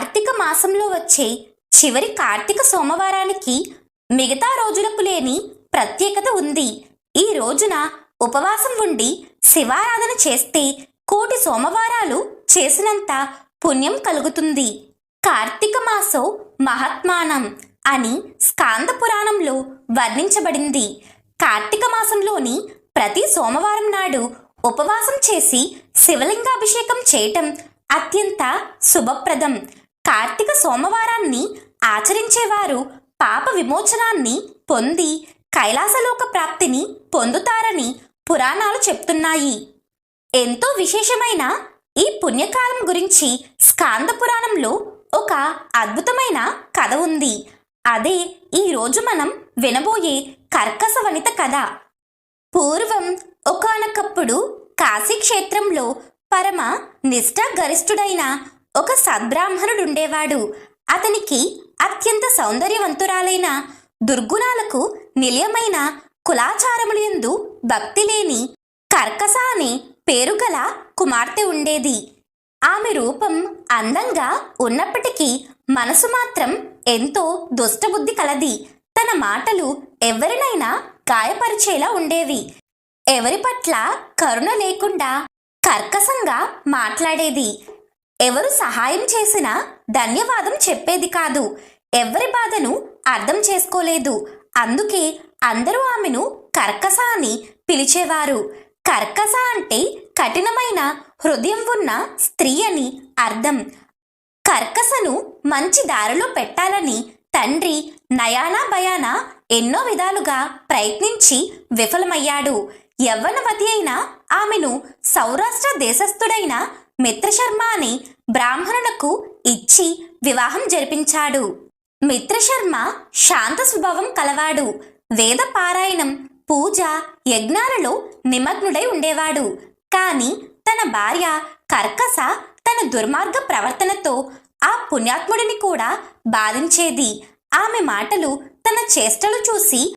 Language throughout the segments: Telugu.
కార్తీక మాసంలో వచ్చే చివరి కార్తీక సోమవారానికి మిగతా రోజులకు లేని ప్రత్యేకత ఉంది. ఈ రోజున ఉపవాసం ఉండి శివారాధన చేస్తే కోటి సోమవారాలు చేసినంత పుణ్యం కలుగుతుంది. కార్తీక మాసో మహాత్మానం అని స్కాంద పురాణంలో వర్ణించబడింది. కార్తీక మాసంలోని ప్రతి సోమవారం నాడు ఉపవాసం చేసి శివలింగాభిషేకం చేయటం అత్యంత శుభప్రదం. కార్తీక సోమవారాన్ని ఆచరించేవారు. పాప విమోచనాన్ని పొంది కైలాసలోక ప్రాప్తిని పొందుతారని పురాణాలు చెప్తున్నాయి. ఎంతో విశేషమైన ఈ పుణ్యకాలం గురించి స్కాంద పురాణంలో ఒక అద్భుతమైన కథ ఉంది. అదే ఈరోజు మనం వినబోయే కర్కస వనిత కథ. పూర్వం ఒకానొకప్పుడు కాశీ క్షేత్రంలో పరమ నిష్ఠా ఒక సద్బ్రాహ్మణుడు ఉండేవాడు అతనికి అత్యంత సౌందర్యవంతురాలైన దుర్గుణాలకు నిలయమైన కులాచారములు యందు భక్తి లేని కర్కస అనే పేరుగల కుమార్తె ఉండేది. ఆమె రూపం అందంగా ఉన్నప్పటికీ మనసు మాత్రం ఎంతో దుష్టబుద్ధి కలది. తన మాటలు ఎవరినైనా గాయపరిచేలా ఉండేవి. ఎవరి పట్ల కరుణ లేకుండా కర్కశంగా మాట్లాడేది. ఎవరు సహాయం చేసినా ధన్యవాదం చెప్పేది కాదు. ఎవరి బాధను అర్థం చేసుకోలేదు. అందుకే అందరూ ఆమెను కర్కస అని పిలిచేవారు. కర్కస అంటే కఠినమైన హృదయం ఉన్న స్త్రీ అని అర్థం. కర్కసను మంచి దారిలో పెట్టాలని తండ్రి నయానా భయానా ఎన్నో విధాలుగా ప్రయత్నించి విఫలమయ్యాడు. యవ్వనవతి అయిన ఆమెను సౌరాష్ట్ర దేశస్థుడైన మిత్రశర్మ అని బ్రాహ్మణులకు ఇచ్చి వివాహం జరిపించాడు. మిత్రశర్మ శాంత స్వభావం కలవాడు. వేద పారాయణం పూజ యజ్ఞాలలో నిమగ్నుడై ఉండేవాడు. కాని తన భార్య కర్కస తన దుర్మార్గ ప్రవర్తనతో ఆ పుణ్యాత్ముడిని కూడా బాధించేది. ఆమె మాటలు తన చేష్టలు చూసి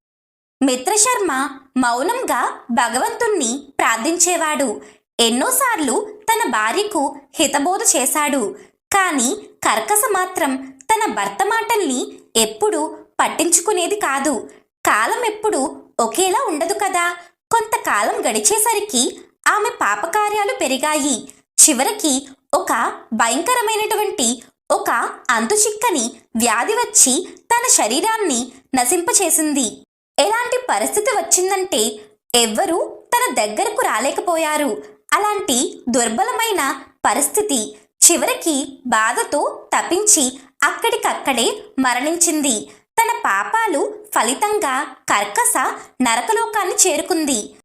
మిత్రశర్మ మౌనంగా భగవంతుణ్ణి ప్రార్థించేవాడు. ఎన్నోసార్లు తన భార్యకు హితబోధ చేశాడు. కానీ కర్కస మాత్రం తన భర్త మాటల్ని ఎప్పుడూ పట్టించుకునేది కాదు. కాలం ఎప్పుడు ఒకేలా ఉండదు కదా. కొంతకాలం గడిచేసరికి ఆమె పాపకార్యాలు పెరిగాయి. చివరికి ఒక భయంకరమైనటువంటి ఒక అంతుచిక్కని వ్యాధి వచ్చి తన శరీరాన్ని నశింపచేసింది. ఎలాంటి పరిస్థితి వచ్చిందంటే ఎవ్వరూ తన దగ్గరకు రాలేకపోయారు. అలాంటి దుర్బలమైన పరిస్థితి చివరికి బాధతో తప్పించి అక్కడికక్కడే మరణించింది. తన పాపాలు ఫలితంగా కర్కస నరకలోకాన్ని చేరుకుంది.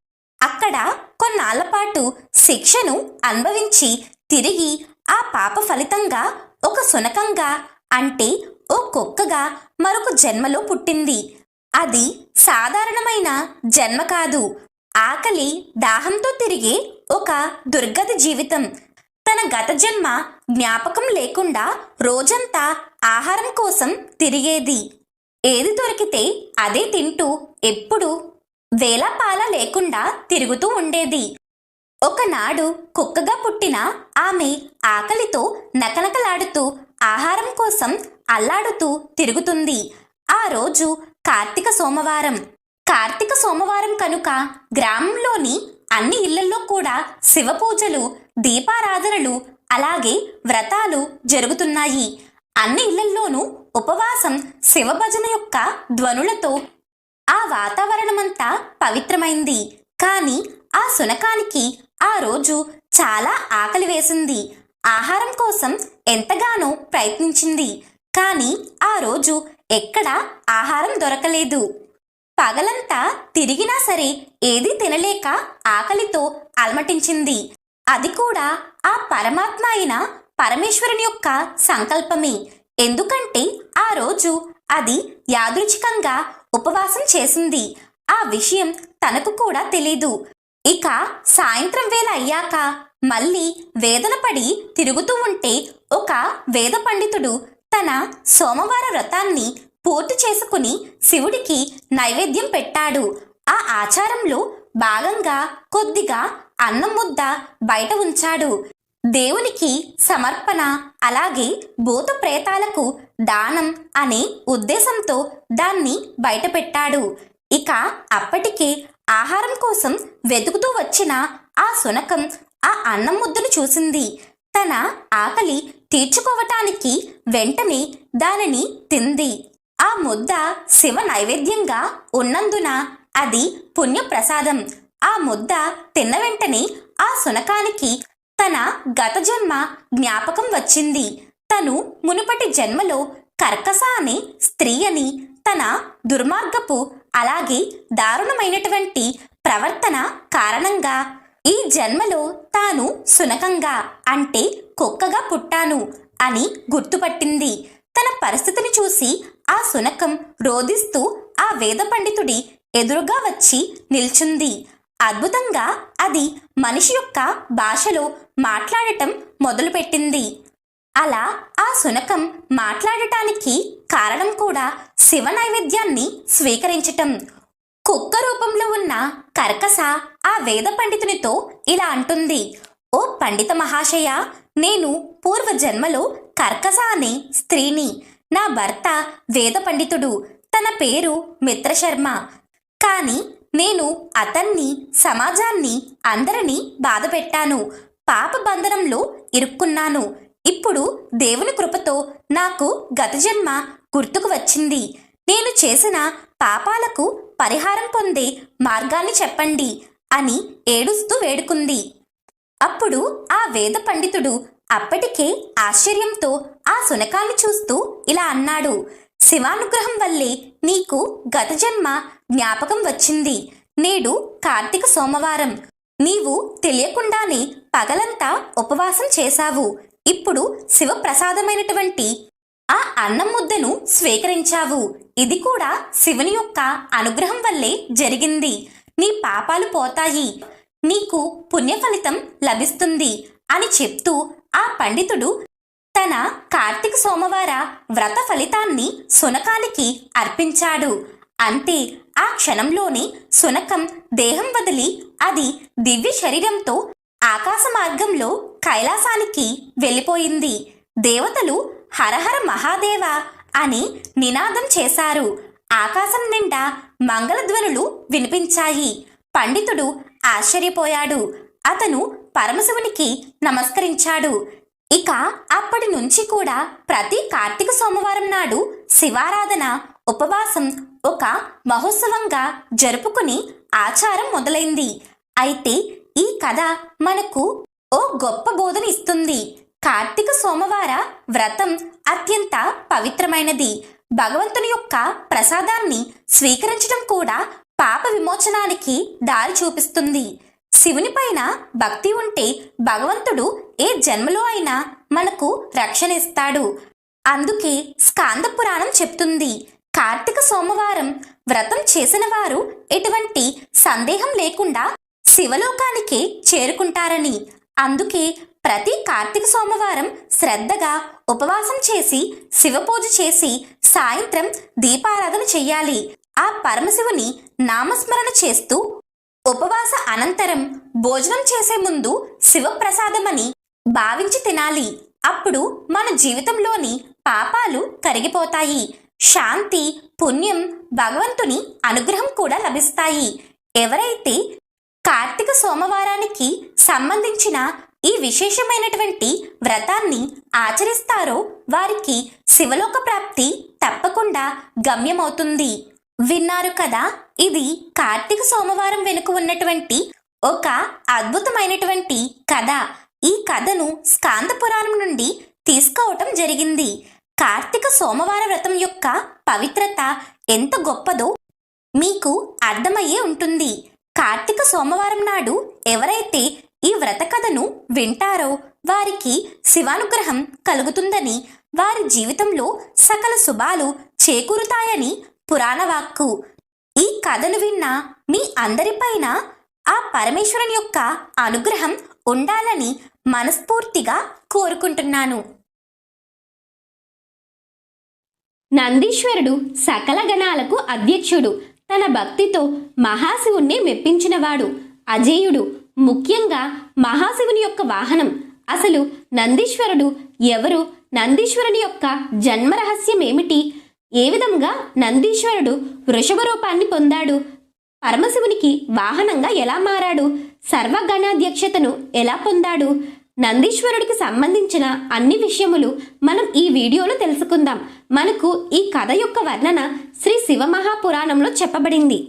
అక్కడ కొన్నాళ్ళపాటు శిక్షను అనుభవించి తిరిగి ఆ పాప ఫలితంగా ఒక సునకంగా అంటే ఓ కుక్కగా మరొక జన్మలో పుట్టింది. అది సాధారణమైన జన్మ కాదు. ఆకలి దాహంతో తిరిగే ఒక దుర్గతి జీవితం. తన గత జన్మ జ్ఞాపకం లేకుండా రోజంతా ఆహారం కోసం తిరిగేది. ఏది దొరికితే అదే తింటూ ఎప్పుడు వేలపాల లేకుండా తిరుగుతూ ఉండేది. ఒకనాడు కుక్కగా పుట్టిన ఆమె ఆకలితో నకనకలాడుతూ ఆహారం కోసం అల్లాడుతూ తిరుగుతుంది. ఆ రోజు కార్తీక సోమవారం. కార్తీక సోమవారం కనుక గ్రామంలోని అన్ని ఇళ్ళలో కూడా శివ పూజలు దీపారాధనలు అలాగే వ్రతాలు జరుగుతున్నాయి. అన్ని ఇళ్ళల్లోనూ ఉపవాసం శివభజన యొక్క ధ్వనులతో ఆ వాతావరణమంతా పవిత్రమైంది. కాని ఆ సునకానికి ఆ రోజు చాలా ఆకలి వేసింది. ఆహారం కోసం ఎంతగానో ప్రయత్నించింది. కానీ ఆ రోజు ఎక్కడా ఆహారం దొరకలేదు. పగలంతా తిరిగినా సరే ఏదీ తినలేక ఆకలితో అలమటించింది. అది కూడా ఆ పరమాత్మ అయిన పరమేశ్వరుని యొక్క సంకల్పమే. ఎందుకంటే ఆ రోజు అది యాదృచ్ఛికంగా ఉపవాసం చేసింది. ఆ విషయం తనకు కూడా తెలీదు. ఇక సాయంత్రం వేళ అయ్యాక మళ్ళీ వేదన పడి తిరుగుతూ ఉంటే ఒక వేద పండితుడు తన సోమవార వ్రతాన్ని పూర్తి చేసుకుని శివుడికి నైవేద్యం పెట్టాడు. ఆ ఆచారంలో భాగంగా కొద్దిగా అన్నం ముద్ద బయట ఉంచాడు. దేవునికి సమర్పణ అలాగే భూత ప్రేతాలకు దానం అనే ఉద్దేశంతో దాన్ని బయటపెట్టాడు ఇక అప్పటికే ఆహారం కోసం వెతుకుతూ వచ్చిన ఆ శునకం ఆ అన్నం ముద్దను చూసింది. తన ఆకలి తీర్చుకోవటానికి వెంటనే దానిని తింది. ఆ ముద్ద శివ నైవేద్యంగా ఉన్నందున అది పుణ్యప్రసాదం. ఆ ముద్ద తిన్న వెంటనే ఆ శునకానికి తన గత జన్మ జ్ఞాపకం వచ్చింది. తను మునుపటి జన్మలో కర్కస అనే స్త్రీ అని తన దుర్మార్గపు అలాగే దారుణమైనటువంటి ప్రవర్తన కారణంగా ఈ జన్మలో తాను సునకంగా అంటే కుక్కగా పుట్టాను అని గుర్తుపట్టింది. తన పరిస్థితిని చూసి ఆ శునకం రోదిస్తూ ఆ వేద పండితుడి ఎదురుగా వచ్చి నిల్చుంది. అద్భుతంగా అది మనిషి యొక్క భాషలో మాట్లాడటం మొదలుపెట్టింది. అలా ఆ శునకం మాట్లాడటానికి కారణం కూడా శివ నైవేద్యాన్ని స్వీకరించటం. కుక్క రూపంలో ఉన్న కర్కస ఆ వేద పండితునితో ఇలా అంటుంది. ఓ పండిత మహాశయ నేను పూర్వ జన్మలో కర్కస అనే స్త్రీని నా భర్త వేద పండితుడు. తన పేరు మిత్రశర్మ కానీ నేను అతన్ని సమాజాన్ని అందరినీ బాధపెట్టాను పాప బంధనంలో ఇరుక్కున్నాను. ఇప్పుడు దేవుని కృపతో నాకు గత జన్మ గుర్తుకు వచ్చింది. నేను చేసిన పాపాలకు పరిహారం పొందే మార్గాన్ని చెప్పండి అని ఏడుస్తూ వేడుకుంది. అప్పుడు ఆ వేద పండితుడు అప్పటికే ఆశ్చర్యంతో ఆ శునకాన్ని చూస్తూ ఇలా అన్నాడు. శివానుగ్రహం వల్లే నీకు గత జన్మ జ్ఞాపకం వచ్చింది. నేడు కార్తీక సోమవారం. నీవు తెలియకుండానే పగలంతా ఉపవాసం చేశావు. ఇప్పుడు శివప్రసాదమైనటువంటి ఆ అన్నం ముద్దను స్వీకరించావు. ఇది కూడా శివుని యొక్క అనుగ్రహం వల్లే జరిగింది. నీ పాపాలు పోతాయి. నీకు పుణ్య ఫలితం లభిస్తుంది. అని చెప్తూ ఆ పండితుడు తన కార్తీక సోమవార వ్రత ఫలితాన్ని సునకానికి అర్పించాడు. అంతే ఆ క్షణంలోనే సునకం దేహం వదిలి అది దివ్య శరీరంతో ఆకాశ మార్గంలో కైలాసానికి వెళ్ళిపోయింది. దేవతలు హరహర మహాదేవ అని నినాదం చేశారు. ఆకాశం నిండా మంగళధ్వనులు వినిపించాయి. పండితుడు ఆశ్చర్యపోయాడు. అతను పరమశివునికి నమస్కరించాడు. ఇక అప్పటి నుంచి కూడా ప్రతి కార్తీక సోమవారం నాడు శివారాధన ఉపవాసం ఒక మహోత్సవంగా జరుపుకుని ఆచారం మొదలైంది. అయితే ఈ కథ మనకు ఓ గొప్ప బోధన ఇస్తుంది. కార్తీక సోమవార వ్రతం అత్యంత పవిత్రమైనది. భగవంతుని యొక్క ప్రసాదాన్ని స్వీకరించడం కూడా పాప విమోచనానికి దారి చూపిస్తుంది. శివుని పైన భక్తి ఉంటే భగవంతుడు ఏ జన్మలో అయినా మనకు రక్షణ ఇస్తాడు అందుకే స్కాంద పురాణం చెప్తుంది. కార్తీక సోమవారం వ్రతం చేసిన వారు ఎటువంటి సందేహం లేకుండా శివలోకానికి చేరుకుంటారని. అందుకే ప్రతి కార్తీక సోమవారం శ్రద్ధగా ఉపవాసం చేసి శివపూజ చేసి సాయంత్రం దీపారాధన చెయ్యాలి ఆ పరమశివుని నామస్మరణ చేస్తూ ఉపవాస అనంతరం భోజనం చేసే ముందు శివప్రసాదమని భావించి తినాలి. అప్పుడు మన జీవితంలోని పాపాలు కరిగిపోతాయి. శాంతి పుణ్యం భగవంతుని అనుగ్రహం కూడా లభిస్తాయి. ఎవరైతే కార్తీక సోమవారానికి సంబంధించిన ఈ విశేషమైనటువంటి వ్రతాన్ని ఆచరిస్తారో వారికి శివలోక ప్రాప్తి తప్పకుండా గమ్యమవుతుంది. విన్నారు కదా ఇది కార్తీక సోమవారం వెనుక ఉన్నటువంటి ఒక అద్భుతమైనటువంటి కథ. ఈ కథను స్కాంద పురాణం నుండి తీసుకోవటం జరిగింది. కార్తీక సోమవార వ్రతం యొక్క పవిత్రత ఎంత గొప్పదో మీకు అర్థమయ్యే ఉంటుంది. కార్తీక సోమవారం నాడు ఎవరైతే ఈ వ్రత కథను వింటారో వారికి శివానుగ్రహం కలుగుతుందని వారి జీవితంలో సకల శుభాలు చేకూరుతాయని పురాణవాక్కు ఈ కథను విన్న మీ అందరిపైన ఆ పరమేశ్వరుని యొక్క అనుగ్రహం ఉండాలని మనస్ఫూర్తిగా కోరుకుంటున్నాను. నందీశ్వరుడు సకల గణాలకు అధ్యక్షుడు. తన భక్తితో మహాశివుణ్ణి మెప్పించినవాడు. అజేయుడు ముఖ్యంగా మహాశివుని యొక్క వాహనం. అసలు నందీశ్వరుడు ఎవరు? నందీశ్వరుని యొక్క జన్మ రహస్యం ఏమిటి ఏ విధంగా నందీశ్వరుడు వృషభ రూపాన్ని పొందాడు. పరమశివునికి వాహనంగా ఎలా మారాడు? సర్వగణాధ్యక్షతను ఎలా పొందాడు? నందీశ్వరుడికి సంబంధించిన అన్ని విషయములు మనం ఈ వీడియోలో తెలుసుకుందాం. మనకు ఈ కథ యొక్క వర్ణన శ్రీ శివమహాపురాణంలో చెప్పబడింది.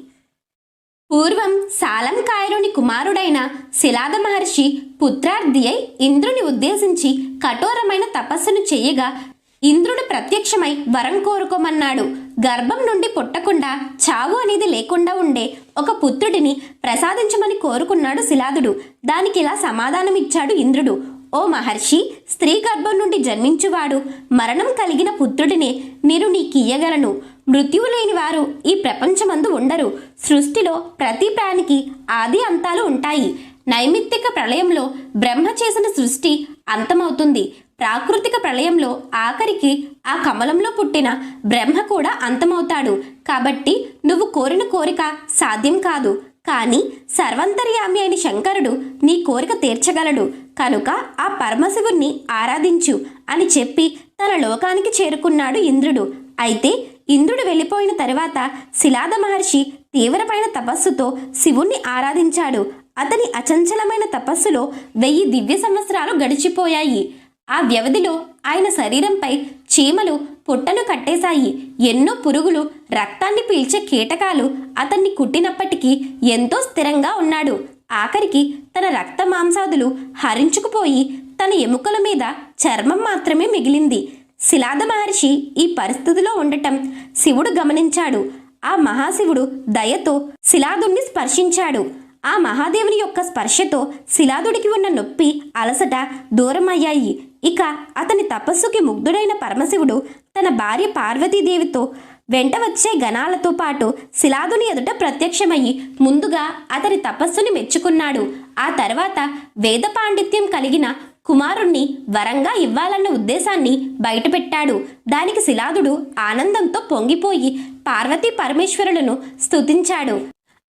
పూర్వం సాలంకాయరుని కుమారుడైన శిలాద మహర్షి పుత్రార్థి అయి ఇంద్రుని ఉద్దేశించి కఠోరమైన తపస్సును చేయగా ఇంద్రుడు ప్రత్యక్షమై వరం కోరుకోమన్నాడు. గర్భం నుండి పుట్టకుండా చావు అనేది లేకుండా ఉండే ఒక పుత్రుడిని ప్రసాదించమని కోరుకున్నాడు శిలాదుడు. దానికి ఇలా సమాధానం ఇచ్చాడు ఇంద్రుడు. ఓ మహర్షి స్త్రీ గర్భం నుండి జన్మించువాడు. మరణం కలిగిన పుత్రుడినే నేను నీకియ్యగలను. మృత్యువు లేని వారు ఈ ప్రపంచమందు ఉండరు. సృష్టిలో ప్రతి ప్రాణికి ఆది అంతాలు ఉంటాయి. నైమిత్తిక ప్రళయంలో బ్రహ్మ చేసిన సృష్టి అంతమవుతుంది. ప్రాకృతిక ప్రళయంలో ఆఖరికి ఆ కమలంలో పుట్టిన బ్రహ్మ కూడా అంతమవుతాడు. కాబట్టి నువ్వు కోరిన కోరిక సాధ్యం కాదు. కానీ సర్వంతర్యామి అయిన శంకరుడు నీ కోరిక తీర్చగలడు. కనుక ఆ పరమశివుణ్ణి ఆరాధించు అని చెప్పి తన లోకానికి చేరుకున్నాడు ఇంద్రుడు. అయితే ఇంద్రుడు వెళ్ళిపోయిన తర్వాత శిలాద మహర్షి తీవ్రమైన తపస్సుతో శివుణ్ణి ఆరాధించాడు. అతని అచంచలమైన తపస్సులో వెయ్యి దివ్య సంవత్సరాలు గడిచిపోయాయి. ఆ వ్యవధిలో ఆయన శరీరంపై చీమలు పుట్టను కట్టేశాయి. ఎన్నో పురుగులు రక్తాన్ని పీల్చే కీటకాలు అతన్ని కుట్టినప్పటికీ ఎంతో స్థిరంగా ఉన్నాడు. ఆఖరికి తన రక్త మాంసాదులు హరించుకుపోయి తన ఎముకల మీద చర్మం మాత్రమే మిగిలింది. శిలాద మహర్షి ఈ పరిస్థితిలో ఉండటం శివుడు గమనించాడు. ఆ మహాశివుడు దయతో శిలాదుణ్ణి స్పర్శించాడు. ఆ మహాదేవుని యొక్క స్పర్శతో శిలాదుడికి ఉన్న నొప్పి అలసట దూరమయ్యాయి. ఇక అతని తపస్సుకి ముగ్ధుడైన పరమశివుడు తన భార్య పార్వతీదేవితో వెంట వచ్చే గణాలతో పాటు శిలాదుని ఎదుట ప్రత్యక్షమయ్యి ముందుగా అతని తపస్సుని మెచ్చుకున్నాడు. ఆ తర్వాత వేద పాండిత్యం కలిగిన కుమారుణ్ణి వరంగా ఇవ్వాలన్న ఉద్దేశాన్ని బయటపెట్టాడు. దానికి శిలాదుడు ఆనందంతో పొంగిపోయి పార్వతీ పరమేశ్వరులను స్తుతించాడు.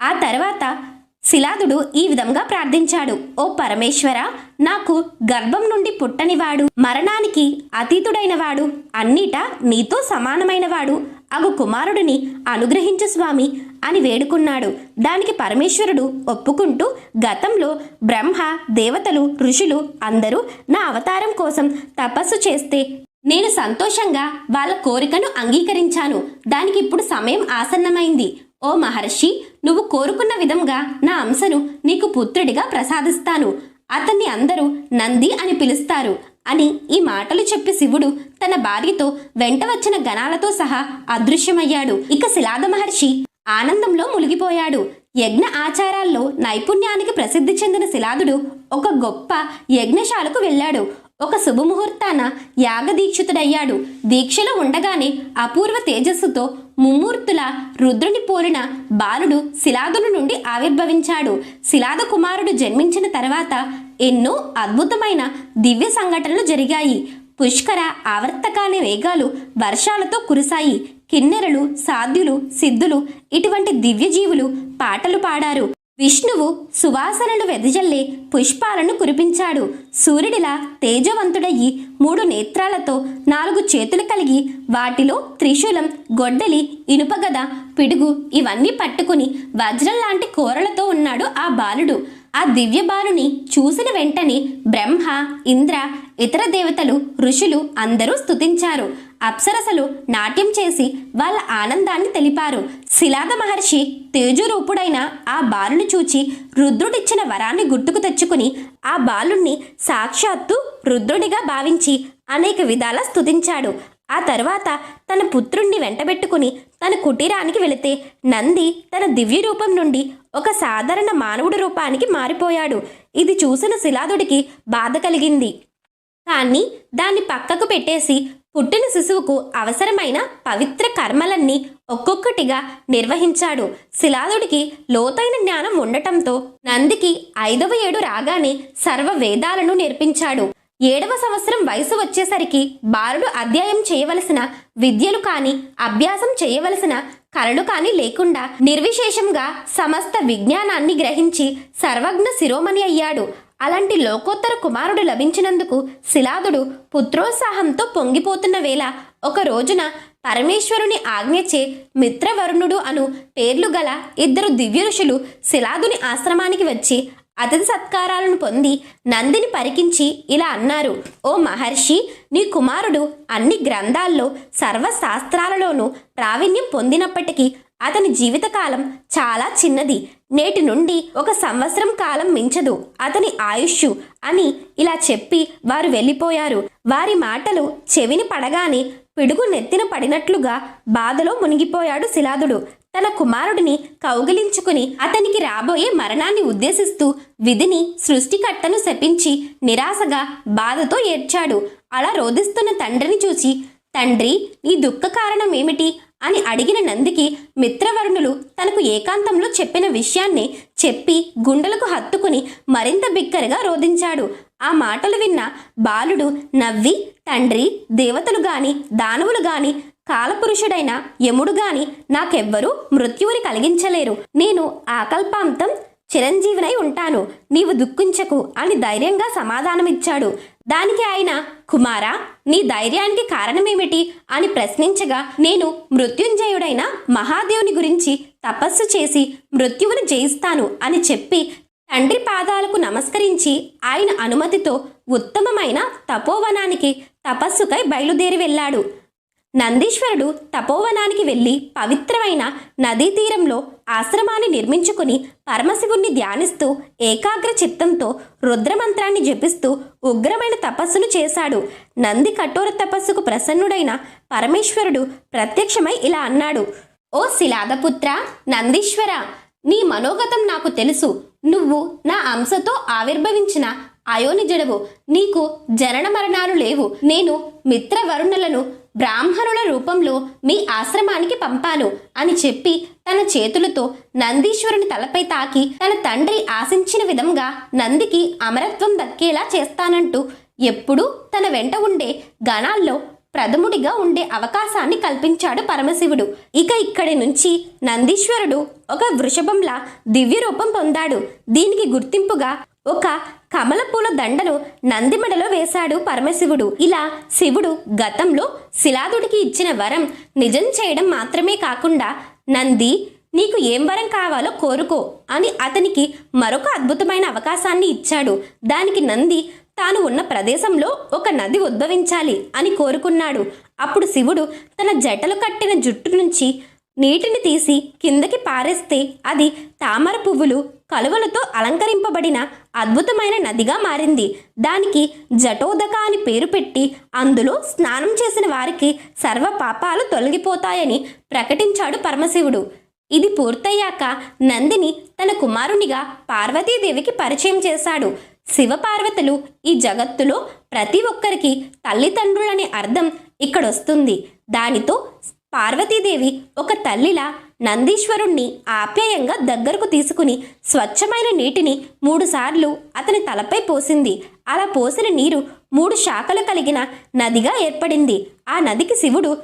ఆ తర్వాత శిలాదుడు ఈ విధంగా ప్రార్థించాడు ఓ పరమేశ్వర నాకు గర్భం నుండి పుట్టనివాడు మరణానికి అతీతుడైనవాడు అన్నిటా నీతో సమానమైనవాడు అగు కుమారుడిని అనుగ్రహించు స్వామి అని వేడుకున్నాడు. దానికి పరమేశ్వరుడు ఒప్పుకుంటూ గతంలో బ్రహ్మ దేవతలు ఋషులు అందరూ నా అవతారం కోసం తపస్సు చేస్తే నేను సంతోషంగా వాళ్ళ కోరికను అంగీకరించాను. దానికి ఇప్పుడు సమయం ఆసన్నమైంది. ఓ మహర్షి నువ్వు కోరుకున్న విధంగా నా అంశను నీకు పుత్రుడిగా ప్రసాదిస్తాను. అతన్ని అందరూ నంది అని పిలుస్తారు అని ఈ మాటలు చెప్పి శివుడు తన భార్యతో వెంట వచ్చిన గణాలతో సహా అదృశ్యమయ్యాడు. ఇక శిలాద మహర్షి ఆనందంలో మునిగిపోయాడు. యజ్ఞ ఆచారాల్లో నైపుణ్యానికి ప్రసిద్ధి చెందిన శిలాదుడు ఒక గొప్ప యజ్ఞశాలకు వెళ్ళాడు. ఒక శుభముహూర్తాన యాగదీక్షితుడయ్యాడు. దీక్షలో ఉండగానే అపూర్వ తేజస్సుతో ముమ్మూర్తుల రుద్రుని పోలిన బాలుడు శిలాదుల నుండి ఆవిర్భవించాడు. శిలాద కుమారుడు జన్మించిన తర్వాత ఎన్నో అద్భుతమైన దివ్య సంఘటనలు జరిగాయి. పుష్కర ఆవర్తకాల వేగాలు వర్షాలతో కురిశాయి. కిన్నెరలు సాధ్యులు సిద్ధులు ఇటువంటి దివ్యజీవులు పాటలు పాడారు. విష్ణువు సువాసనలు వెదజల్లి పుష్పాలను కురిపించాడు. సూర్యుడిలా తేజవంతుడయ్యి మూడు నేత్రాలతో నాలుగు చేతులు కలిగి వాటిలో త్రిశూలం గొడ్డలి ఇనుపగద పిడుగు ఇవన్నీ పట్టుకుని వజ్రం లాంటి కూరలతో ఉన్నాడు ఆ బాలుడు. ఆ దివ్య బాలుని చూసిన వెంటనే బ్రహ్మ ఇంద్ర ఇతర దేవతలు ఋషులు అందరూ స్తుతించారు. అప్సరసలు నాట్యం చేసి వాళ్ళ ఆనందాన్ని తెలిపారు. శిలాద మహర్షి తేజురూపుడైన ఆ బాలుని చూచి రుద్రుడిచ్చిన వరాన్ని గుర్తుకు తెచ్చుకుని ఆ బాలుణ్ణి సాక్షాత్తు రుద్రుడిగా భావించి అనేక విధాల స్తుతించాడు. ఆ తర్వాత తన పుత్రుణ్ణి వెంటబెట్టుకుని తన కుటీరానికి వెళితే నంది తన దివ్య రూపం నుండి ఒక సాధారణ మానవుడి రూపానికి మారిపోయాడు. ఇది చూసిన శిలాదుడికి బాధ కలిగింది. కానీ దాన్ని పక్కకు పెట్టేసి పుట్టిన శిశువుకు అవసరమైన పవిత్ర కర్మలన్నీ ఒక్కొక్కటిగా నిర్వహించాడు. శిలాదుడికి లోతైన జ్ఞానం ఉండటంతో నందికి ఐదవ ఏడు రాగానే సర్వ వేదాలను నేర్పించాడు. ఏడవ సంవత్సరం వయసు వచ్చేసరికి బాలుడు అధ్యాయం చేయవలసిన విద్యలు కాని అభ్యాసం చేయవలసిన కళలు కాని లేకుండా నిర్విశేషంగా సమస్త విజ్ఞానాన్ని గ్రహించి సర్వజ్ఞ శిరోమణి అయ్యాడు. అలాంటి లోకోత్తర కుమారుడు లభించినందుకు శిలాదుడు పుత్రోత్సాహంతో పొంగిపోతున్న వేళ ఒక రోజున పరమేశ్వరుని ఆజ్ఞచే మిత్రవరుణుడు అను పేర్లు గల ఇద్దరు దివ్య ఋషులు శిలాదుని ఆశ్రమానికి వచ్చి అతిథి సత్కారాలను పొంది నందిని పరికించి ఇలా అన్నారు ఓ మహర్షి నీ కుమారుడు అన్ని గ్రంథాల్లో సర్వశాస్త్రాలలోనూ ప్రావీణ్యం పొందినప్పటికీ అతని జీవితకాలం చాలా చిన్నది. నేటి నుండి ఒక సంవత్సరం కాలం మించదు. అతని ఆయుష్ అని ఇలా చెప్పి వారు వెళ్ళిపోయారు. వారి మాటలు చెవిని పడగానే పిడుగు నెత్తిన పడినట్లుగా బాధలో మునిగిపోయాడు శిలాదుడు. తన కుమారుడిని కౌగిలించుకుని అతనికి రాబోయే మరణాన్ని ఉద్దేశిస్తూ విధిని సృష్టికర్తను శపించి నిరాశగా బాధతో ఏడ్చాడు. అలా రోధిస్తున్న తండ్రిని చూసి తండ్రి నీ దుఃఖ కారణం ఏమిటి అని అడిగిన నందికి మిత్రవరుణులు తనకు ఏకాంతంలో చెప్పిన విషయాన్ని చెప్పి గుండెలకు హత్తుకుని మరింత బిక్కరగా రోధించాడు. ఆ మాటలు విన్న బాలుడు నవ్వి తండ్రి దేవతలు గాని దానవులు గాని కాలపురుషుడైన యముడు గాని నాకెవ్వరూ మృత్యువుని కలిగించలేరు. నేను ఆకల్పాంతం చిరంజీవినై ఉంటాను. నీవు దుఃఖించకు అని ధైర్యంగా సమాధానమిచ్చాడు. దానికి ఆయన కుమారా నీ ధైర్యానికి కారణమేమిటి అని ప్రశ్నించగా నేను మృత్యుంజయుడైన మహాదేవుని గురించి తపస్సు చేసి మృత్యువుని జయిస్తాను అని చెప్పి తండ్రి పాదాలకు నమస్కరించి ఆయన అనుమతితో ఉత్తమమైన తపోవనానికి తపస్సుకై బయలుదేరి వెళ్ళాడు. నందీశ్వరుడు తపోవనానికి వెళ్ళి పవిత్రమైన నదీ తీరంలో ఆశ్రమాన్ని నిర్మించుకుని పరమశివుణ్ణి ధ్యానిస్తూ ఏకాగ్ర చిత్తంతో రుద్రమంత్రాన్ని జపిస్తూ ఉగ్రమైన తపస్సును చేశాడు. నంది కఠోర తపస్సుకు ప్రసన్నుడైన పరమేశ్వరుడు ప్రత్యక్షమై ఇలా అన్నాడు. ఓ శిలాదపుత్ర నందీశ్వర నీ మనోగతం నాకు తెలుసు. నువ్వు నా అంశతో ఆవిర్భవించిన అయోనిజడవు. నీకు జనన మరణాలు లేవు. నేను మిత్రవరుణులను బ్రాహ్మణుల రూపంలో మీ ఆశ్రమానికి పంపాను అని చెప్పి తన చేతులతో నందీశ్వరుని తలపై తాకి తన తండ్రి ఆశించిన విధంగా నందికి అమరత్వం దక్కేలా చేస్తానంటూ ఎప్పుడూ తన వెంట ఉండే గణాల్లో ప్రథముడిగా ఉండే అవకాశాన్ని కల్పించాడు పరమశివుడు. ఇక ఇక్కడి నుంచి నందీశ్వరుడు ఒక వృషభంలా దివ్య రూపం పొందాడు. దీనికి గుర్తింపుగా ఒక కమలపూల దండను నందిమెడలో వేశాడు పరమశివుడు. ఇలా శివుడు గతంలో శిలాదుడికి ఇచ్చిన వరం నిజం చేయడం మాత్రమే కాకుండా నంది నీకు ఏం వరం కావాలో కోరుకో అని అతనికి మరొక అద్భుతమైన అవకాశాన్ని ఇచ్చాడు. దానికి నంది తాను ఉన్న ప్రదేశంలో ఒక నది ఉద్భవించాలి అని కోరుకున్నాడు. అప్పుడు శివుడు తన జటలు కట్టిన జుట్టు నుంచి నీటిని తీసి కిందకి పారేస్తే అది తామర పువ్వులు కలువలతో అలంకరింపబడిన అద్భుతమైన నదిగా మారింది. దానికి జటోదక అని పేరు పెట్టి అందులో స్నానం చేసిన వారికి సర్వ పాపాలు తొలగిపోతాయని ప్రకటించాడు పరమశివుడు. ఇది పూర్తయ్యాక నందిని తన కుమారునిగా పార్వతీదేవికి పరిచయం చేశాడు. శివపార్వతులు ఈ జగత్తులో ప్రతి ఒక్కరికి తల్లిదండ్రులనే అర్థం ఇక్కడొస్తుంది. దానితో పార్వతీదేవి ఒక తల్లిలా నందీశ్వరుణ్ణి ఆప్యాయంగా దగ్గరకు తీసుకుని స్వచ్ఛమైన నీటిని మూడుసార్లు అతని తలపై పోసింది. అలా పోసిన నీరు మూడు శాఖలు కలిగిన నదిగా ఏర్పడింది. ఆ నదికి శివుడు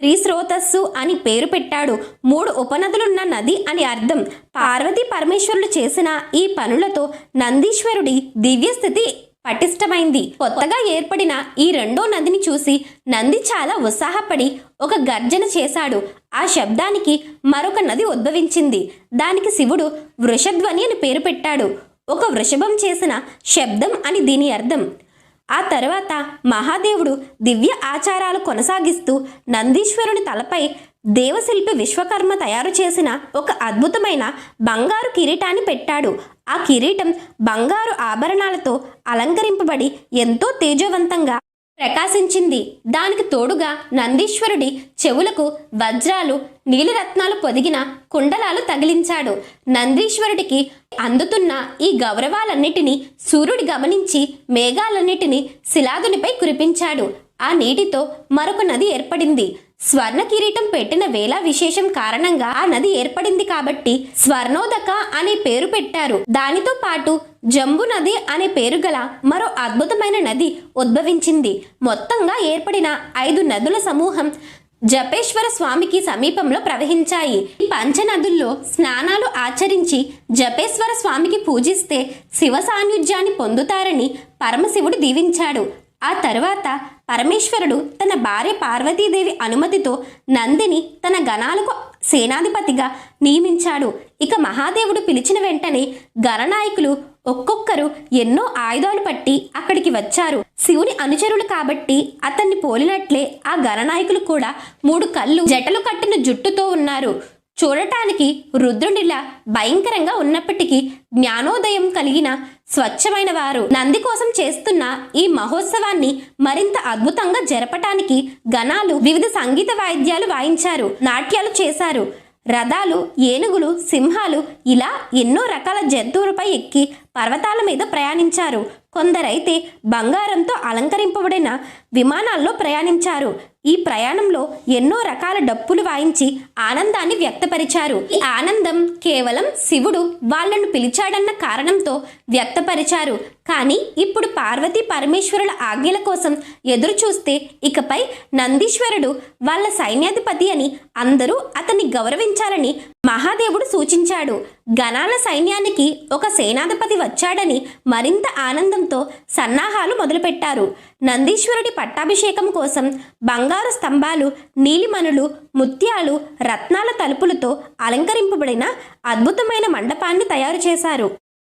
త్రిస్రోతస్సు అని పేరు పెట్టాడు. మూడు ఉపనదులున్న నది అని అర్థం. పార్వతీ పరమేశ్వరులు చేసిన ఈ పనులతో నందీశ్వరుడి దివ్యస్థితి పటిష్టమైంది. కొత్తగా ఏర్పడిన ఈ రెండో నదిని చూసి నంది చాలా ఉత్సాహపడి ఒక గర్జన చేశాడు. ఆ శబ్దానికి మరొక నది ఉద్భవించింది. దానికి శివుడు వృషధ్వని అని పేరు పెట్టాడు. ఒక వృషభం చేసిన శబ్దం అని దీని అర్థం. ఆ తర్వాత మహాదేవుడు దివ్య ఆచారాలు కొనసాగిస్తూ నందీశ్వరుని తలపై దేవశిల్పి విశ్వకర్మ తయారు చేసిన ఒక అద్భుతమైన బంగారు కిరీటాన్ని పెట్టాడు. ఆ కిరీటం బంగారు ఆభరణాలతో అలంకరింపబడి ఎంతో తేజవంతంగా ప్రకాశించింది. దానికి తోడుగా నందీశ్వరుడి చెవులకు వజ్రాలు నీలిరత్నాలు పొదిగిన కుండలాలు తగిలించాడు. నందీశ్వరుడికి అందుతున్న ఈ గౌరవాలన్నిటినీ సూర్యుడి గమనించి మేఘాలన్నిటినీ శిలాదునిపై కురిపించాడు. ఆ నీటితో మరొక నది ఏర్పడింది. స్వర్ణ కిరీటం పెట్టిన వేళ విశేషం కారణంగా ఆ నది ఏర్పడింది కాబట్టి స్వర్ణోదక అనే పేరు పెట్టారు. దానితో పాటు జంబు నది అనే పేరు గల మరో అద్భుతమైన నది ఉద్భవించింది. మొత్తంగా ఏర్పడిన ఐదు నదుల సమూహం జపేశ్వర స్వామికి సమీపంలో ప్రవహించాయి. ఈ పంచనదుల్లో స్నానాలు ఆచరించి జపేశ్వర స్వామికి పూజిస్తే శివ సాన్నిధ్యాన్ని పొందుతారని పరమశివుడు దీవించాడు. ఆ తర్వాత పరమేశ్వరుడు తన భార్య పార్వతీదేవి అనుమతితో నందిని తన గణాలకు సేనాధిపతిగా నియమించాడు. ఇక మహాదేవుడు పిలిచిన వెంటనే గణనాయకులు ఒక్కొక్కరు ఎన్నో ఆయుధాలు పట్టి అక్కడికి వచ్చారు. శివుని అనుచరులు కాబట్టి అతన్ని పోలినట్లే ఆ గణనాయకులు కూడా మూడు కళ్ళు జటలు కట్టిన జుట్టుతో ఉన్నారు. చూడటానికి రుద్రునిలా భయంకరంగా ఉన్నప్పటికీ జ్ఞానోదయం కలిగిన స్వచ్ఛమైన వారు. నంది కోసం చేస్తున్న ఈ మహోత్సవాన్ని మరింత అద్భుతంగా జరపటానికి గణాలు వివిధ సంగీత వాయిద్యాలు వాయించారు నాట్యాలు చేశారు. రథాలు ఏనుగులు సింహాలు ఇలా ఎన్నో రకాల జంతువులపై ఎక్కి పర్వతాల మీద ప్రయాణించారు. కొందరైతే బంగారంతో అలంకరింపబడిన విమానాల్లో ప్రయాణించారు. ఈ ప్రయాణంలో ఎన్నో రకాల డప్పులు వాయించి ఆనందాన్ని వ్యక్తపరిచారు. ఈ ఆనందం కేవలం శివుడు వాళ్ళను పిలిచాడన్న కారణంతో వ్యక్తపరిచారు. కానీ ఇప్పుడు పార్వతీ పరమేశ్వరుల ఆజ్ఞల కోసం ఎదురు చూస్తే ఇకపై నందీశ్వరుడు వాళ్ళ సైన్యాధిపతి అని అందరూ అతన్ని గౌరవించాలని మహాదేవుడు సూచించాడు. గణాల సైన్యానికి ఒక సేనాధిపతి వచ్చాడని మరింత ఆనందంతో సన్నాహాలు మొదలుపెట్టారు. నందీశ్వరుడి పట్టాభిషేకం కోసం బంగారు స్తంభాలు నీలిమణులు ముత్యాలు రత్నాల తలుపులతో అలంకరింపబడిన అద్భుతమైన మండపాన్ని తయారు చేశారు.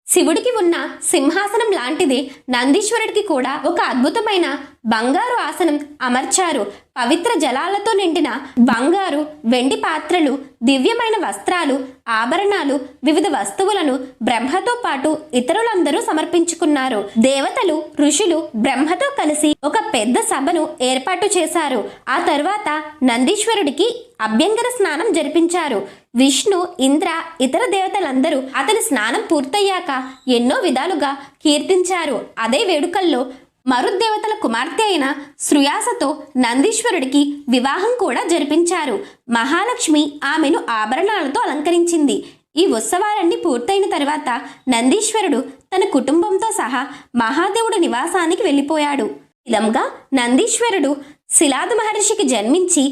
శివుడికి ఉన్న సింహాసనం లాంటిది నందీశ్వరుడికి కూడా ఒక అద్భుతమైన బంగారు ఆసనం అమర్చారు. పవిత్ర జలాలతో నిండిన బంగారు వెండి పాత్రలు దివ్యమైన వస్త్రాలు ఆభరణాలు వివిధ వస్తువులను బ్రహ్మతో పాటు ఇతరులందరూ సమర్పించుకున్నారు. దేవతలు ఋషులు బ్రహ్మతో కలిసి ఒక పెద్ద సభను ఏర్పాటు చేశారు. ఆ తర్వాత నందీశ్వరుడికి అభ్యంగర స్నానం జరిపించారు. విష్ణు ఇంద్ర ఇతర దేవతలందరూ అతని స్నానం పూర్తయ్యాక ఎన్నో విధాలుగా కీర్తించారు. అదే వేడుకల్లో మరుద్దేవతల కుమార్తె అయిన శ్రుయాసతో నందీశ్వరుడికి వివాహం కూడా జరిపించారు. మహాలక్ష్మి ఆమెను ఆభరణాలతో అలంకరించింది. ఈ ఉత్సవాలన్నీ పూర్తయిన తర్వాత నందీశ్వరుడు తన కుటుంబంతో సహా మహాదేవుడి నివాసానికి వెళ్ళిపోయాడు. ఇదంగా నందీశ్వరుడు శిలాదు మహర్షికి జన్మించి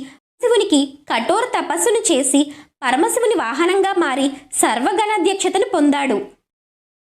శివునికి కఠోర తపస్సును చేసి పరమశివుని వాహనంగా మారి సర్వగణాధ్యక్షతను పొందాడు.